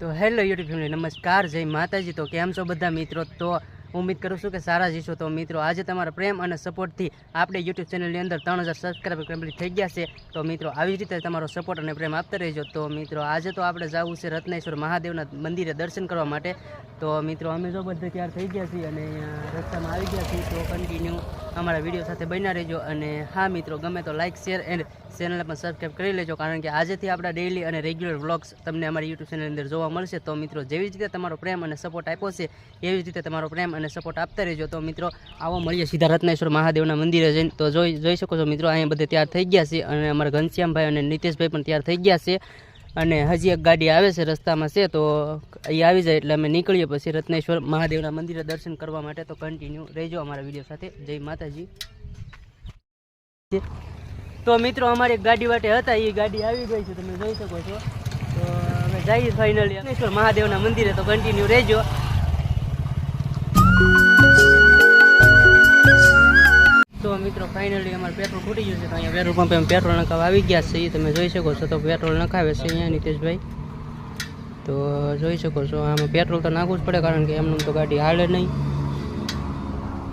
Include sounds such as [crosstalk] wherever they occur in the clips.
તો hello YouTube family, નમસ્કાર, જય માતાજી. તો કેમ છો બધા મિત્રો? તો ઉમ્મીદ કરું છું કે સારા જ તો મિત્રો, આજે તમારા પ્રેમ અને સપોર્ટથી આપણે યુટ્યુબ ચેનલની અંદર ત્રણ હજાર સબસ્ક્રાઈબર કમ્પ્લીટ થઈ ગયા છે. તો મિત્રો, આવી જ રીતે તમારો સપોર્ટ અને પ્રેમ આપતા રહેજો. તો મિત્રો, આજે તો આપણે જવું છે રત્નેશ્વર મહાદેવના મંદિરે દર્શન કરવા માટે. તો મિત્રો, અમે જો બધા તૈયાર થઈ ગયા છીએ અને રસ્તામાં આવી ગયા છીએ. તો કન્ટિન્યુ અમારા વીડિયો સાથે બન્યા રહેજો અને હા મિત્રો, ગમે તો લાઇક શેર એન્ડ ચેનલને પણ સબસ્ક્રાઈબ કરી લેજો, કારણ કે આજેથી આપણા ડેઇલી અને રેગ્યુલર વ્લોગ્સ તમને અમારી યુટ્યુબ ચેનલની અંદર જોવા મળશે. તો મિત્રો, જેવી જ રીતે તમારો પ્રેમ અને સપોર્ટ આપ્યો છે, એવી જ રીતે તમારો પ્રેમ અને સપોર્ટ આપતા રહેજો. તો મિત્રો, આવો મળીએ સીધા રત્નેશ્વર મહાદેવના મંદિરે જઈને. તો જોઈ જોઈ શકો છો મિત્રો, અહીંયા બધે તૈયાર થઈ ગયા છે અને અમારા ઘનશ્યામભાઈ અને નીતેશભાઈ પણ તૈયાર થઈ ગયા છે. અને હજી એક ગાડી આવે છે રસ્તામાં છે, તો એ આવી જાય એટલે અમે નીકળીએ પછી રત્નેશ્વર મહાદેવના મંદિરે દર્શન કરવા માટે. તો કન્ટિન્યુ રહેજો અમારા વીડિયો સાથે. જય માતાજી. તો મિત્રો, અમારી ગાડી વાટે હતા એ ગાડી આવી ગઈ છે, તમે જોઈ શકો છો. તો અમે જઈએ ફાઇનલી રત્નેશ્વર મહાદેવના મંદિરે, તો કન્ટિન્યુ રહેજો. તો મિત્રો ફાઇનલી અમારે પેટ્રોલ ખૂટી ગયું છે, તો અહીંયા પેટ્રોલ પંપે પેટ્રોલ નખાવા આવી ગયા છે તમે જોઈ શકો છો, તો પેટ્રોલ નખાવે છે અહીંયા નીતેશભાઈ. તો જોઈ શકો છો, આમાં પેટ્રોલ તો નાખવું જ પડે, કારણ કે એમનું તો ગાડી હાલે નહીં.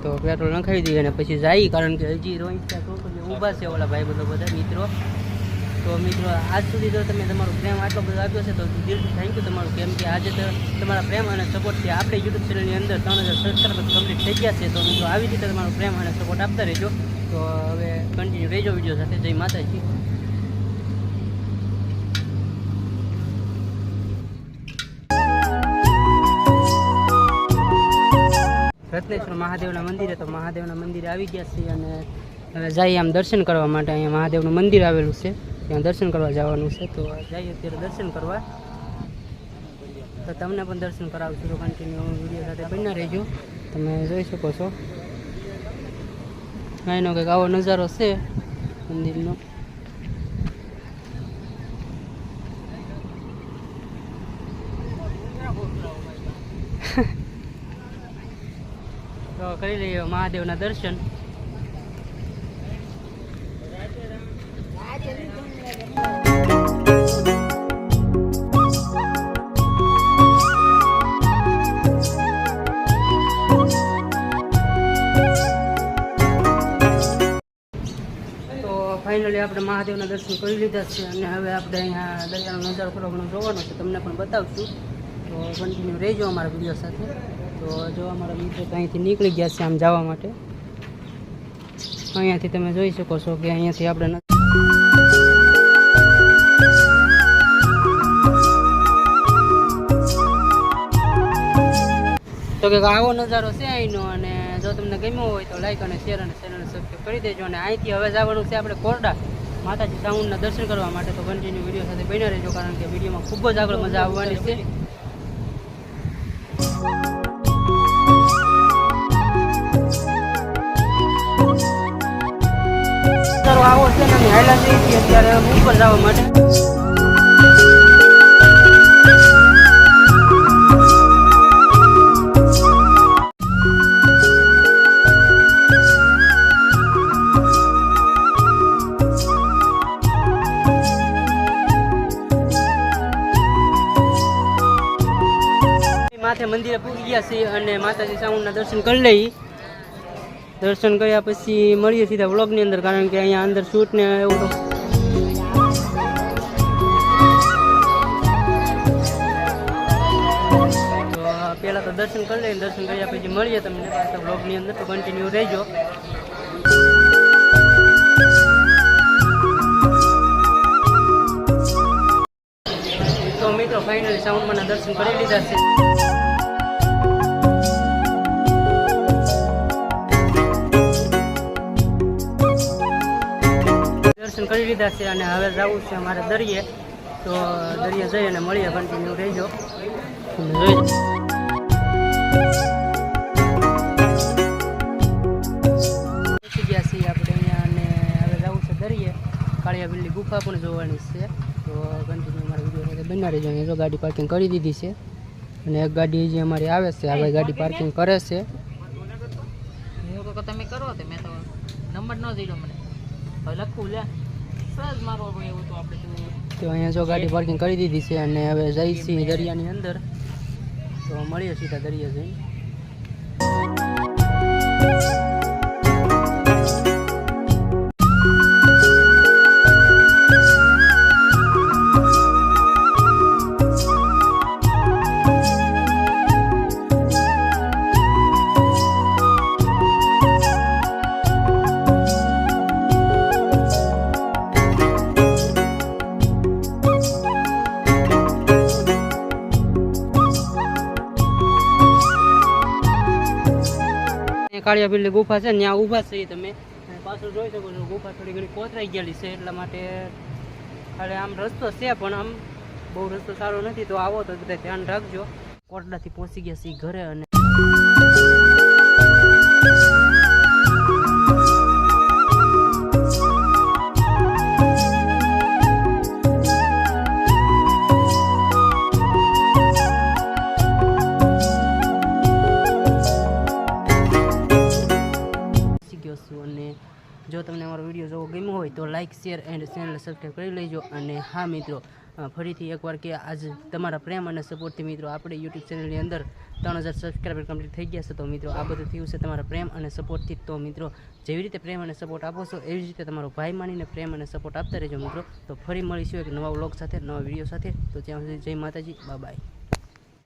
તો પેટ્રોલ નખાવી દઈએ અને પછી જાય, કારણ કે હજી રોહિત ઊભા છે, ઓલા ભાઈ બધો બધા, મિત્રો. તો મિત્રો, આજ સુધી જો તમે તમારો પ્રેમ આટલો બધો આપ્યો છે, તો દિલથી થેન્ક યુ તમારું, કેમ કે આજે તમારા પ્રેમ અને સપોર્ટથી આપણે યુટ્યુબ ચેનલની અંદર ત્રણ હજાર સબસ્ક્રાઈબર કમ્પ્લીટ થઈ ગયા છે. તો મિત્રો, આવી રીતે તમારો પ્રેમ અને સપોર્ટ આપતા રહેજો. તો હવે કન્ટિન્યુ રહેજો વીડિયો સાથે. જય માતાજી. રત્નેશ્વર મહાદેવના મંદિરે તો મહાદેવના મંદિરે આવી ગયા છીએ અને હવે જઈએ આમ દર્શન કરવા માટે. અહીંયા મહાદેવનું મંદિર આવેલું છે. ત્યાં દર્શન કરવા જવાનું છે, તો જઈએ અત્યારે દર્શન કરવા. તો તમને પણ દર્શન કરાવશું, તો કન્ટિન્યુ વીડિયો સાથે બન્યા રહેજો. તમે જોઈ શકો છો. અહીંનો કંઈક આવો નજારો છે મંદિરનો. [laughs] તો કરી લઈએ મહાદેવના દર્શન. ફાઇનલી આપણે મહાદેવના દર્શન કરી લીધા છે અને હવે આપણે અહીંયા દરિયાનો નજારો થોડો ઘણો જોવાનો છે. તમને પણ બતાવશું. તો કન્ટિન્યુ રહેજો અમારા વીડિયો સાથે. તો જો અમારા મિત્રો તો અહીંથી નીકળી ગયા છે આમ જવા માટે. અહીંયાથી તમે જોઈ શકો છો કે અહીંયાથી આપણે તો કે આવો નજારો છે અહીંનો અને જો તમને ગમ્યો હોય તો લાઈક અને શેર અને ચેનલ સબસ્ક્રાઈબ કરી દેજો અને અહીંથી હવે જવાનું છે આપણે કોરડા માતાજી સાઉન્ડના દર્શન કરવા માટે. તો કન્ટિન્યુ વીડિયો સાથે બન્યા રહેજો કારણ કે વિડીયોમાં ખૂબ જ આગળ મજા આવવાની છે. આવો છે ને હાઈલા જઈએ અત્યારે ઉપર જવા માટે. મંદિરે પૂગી ગયા છીએ અને માતાજી સાઉન્ડના દર્શન કરી લઈ. દર્શન કર્યા પછી મળીએ સીધા વ્લોગની અંદર, કારણ કે અહીંયા અંદર શૂટ ને એવું પહેલાં તો દર્શન કરી લઈએ, દર્શન કર્યા પછી મળીએ તમને પાછા વ્લોગની અંદર. તો કન્ટિન્યુ રહેજો. તો મિત્રો ફાઇનલી સાઉન્ડમાં દર્શન કરી લીધા છે. કરી લીધા છે અને હવે જવું છે અમારે દરિયે. તો દરિયે જઈ અને મળીએ કન્ટિન્યુ રહેજો. જોઈ પહોંચી ગયા છીએ આપણે અહીંયા અને હવે જવું છે દરિયે. કાળિયા બિલ્લી ગુફા પણ જોવાની છે. તો કન્ટિન્યુ અમારા વીડિયો જો ગાડી પાર્કિંગ કરી દીધી છે. અને એક ગાડી જે અમારી આવે છે. હવે ગાડી પાર્કિંગ કરે છે. તમે કરો તો, મેં તો નંબર ન દીધો મને. હવે લખું લે. તો અહીંયા જો ગાડી પાર્કિંગ કરી દીધી છે અને હવે જઈ છીએ દરિયાની અંદર. તો મળીએ સીધા દરિયા જઈને. કાળિયા પીરની ગુફા છે, ત્યાં ઊભા છે તમે. પાછળ જોઈ શકો છો, ગુફા થોડી ઘણી કોતરાઈ ગયેલી છે, એટલા માટે ખાલી આમ રસ્તો છે, પણ આમ બહુ રસ્તો સારો નથી, તો આવો તો બધા ધ્યાન રાખજો. કોટડાથી પહોંચી ગયા છીએ ઘરે અને ગયો છું અને જો તમને અમારો વીડિયો જોવો ગમ્યો હોય તો like share and channel subscribe કરી લેજો. અને હા મિત્રો ફરીથી એકવાર કે આજે તમારા પ્રેમ અને સપોર્ટથી મિત્રો આપણે યુટ્યુબ ચેનલની અંદર ત્રણ હજાર સબસ્ક્રાઈબર કમ્પ્લીટ થઈ ગયા છે. તો મિત્રો, આ બધું થયું છે તમારા પ્રેમ અને સપોર્ટથી તો મિત્રો, જેવી રીતે પ્રેમ અને સપોર્ટ આપો છો, એવી રીતે તમારો ભાઈ માનીને પ્રેમ અને સપોર્ટ આપતા રહેજો મિત્રો. તો ફરી મળીશું એક નવા વ્લોગ સાથે, નવા વીડિયો સાથે. તો ત્યાં સુધી જય માતાજી બાય